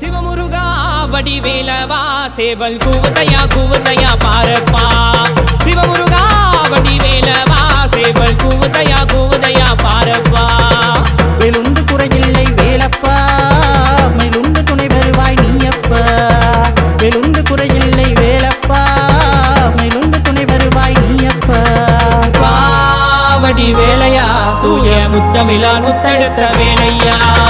சிவமுருகா வடிவேலவா சேவல் கூவத்தையா கூவத்தையா பாரப்பா. சிவமுருகா வடிவேலவா சேவல் கூவத்தையா கூவத்தையா பாரப்பா. வெளுந்து குறையில்லை வேலப்பா. மேலுண்டு துணை வருவாய் நீயப்பா. வெளுந்து குறையில்லை வேலப்பா. மேலுண்டு துணை வருவாய் நீயப்பா. வாவடி வேலையா தூய முத்தமிழா முத்தெடுத்த வேலையா.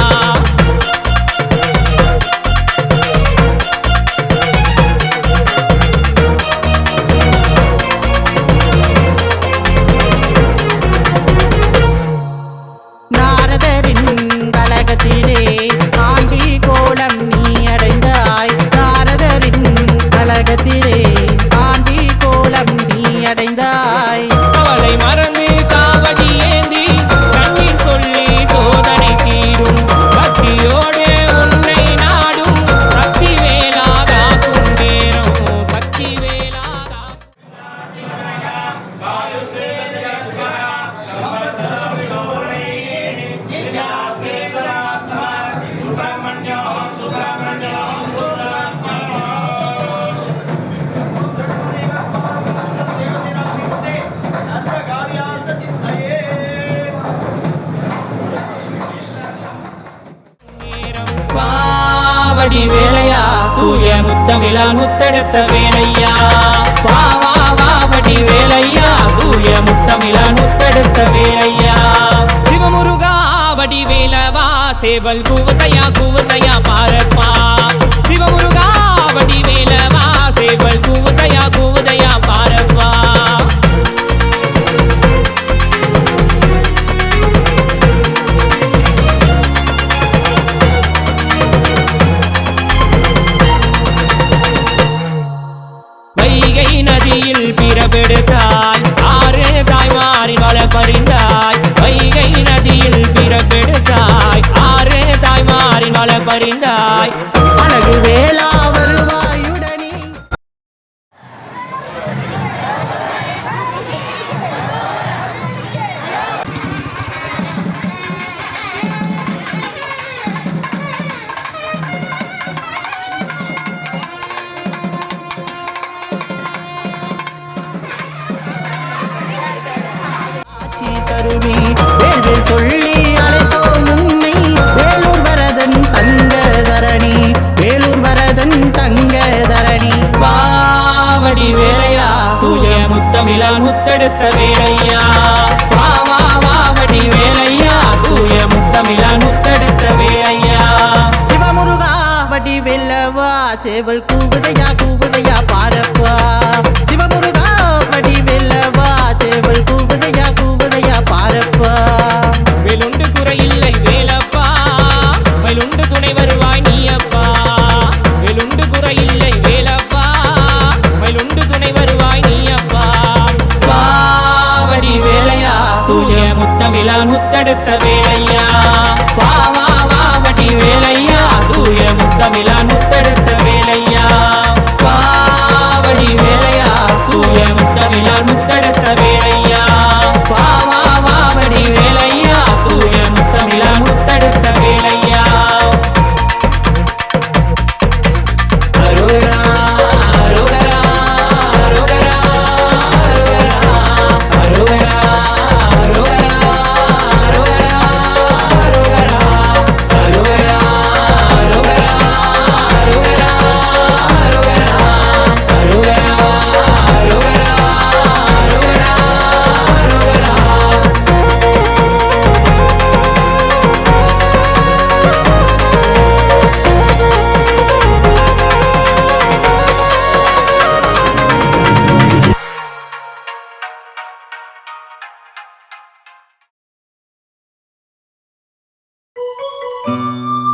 பாடி வேலையா? தூய முத்தமிழா முத்தெடுத்த வேலையா? வா வா வா படி வேலையா? தூய முத்தமிழா முத்தெடுத்த வேலையா? சிவமுருகா படி வேலவா? சேவல் கூவத்தையா கூவத்தையா பாரப்பா? சிவமுருகா படி வேலவா? சேவல் கூவத்தையா கூவதையா பறிந்தாய் அழகு வேளா வருவாயுடனே. ஆட்சி தருவி சொல்லி வாவடி வேலையா? தூய முத்தமிழா முத்தெடுத்த வேலையா? வா வா வேலையா? தூய முத்தமிழா முத்தெடுத்த வேலையா? சிவமுருகா வடி வெல்லவா சேவல் கூவுதையா தூய முத்தமிழா முத்தெடுத்த வேலையா? வா வா வா வாவடி வேலையா? தூய முத்தமிழா முத்தெடுத்த Música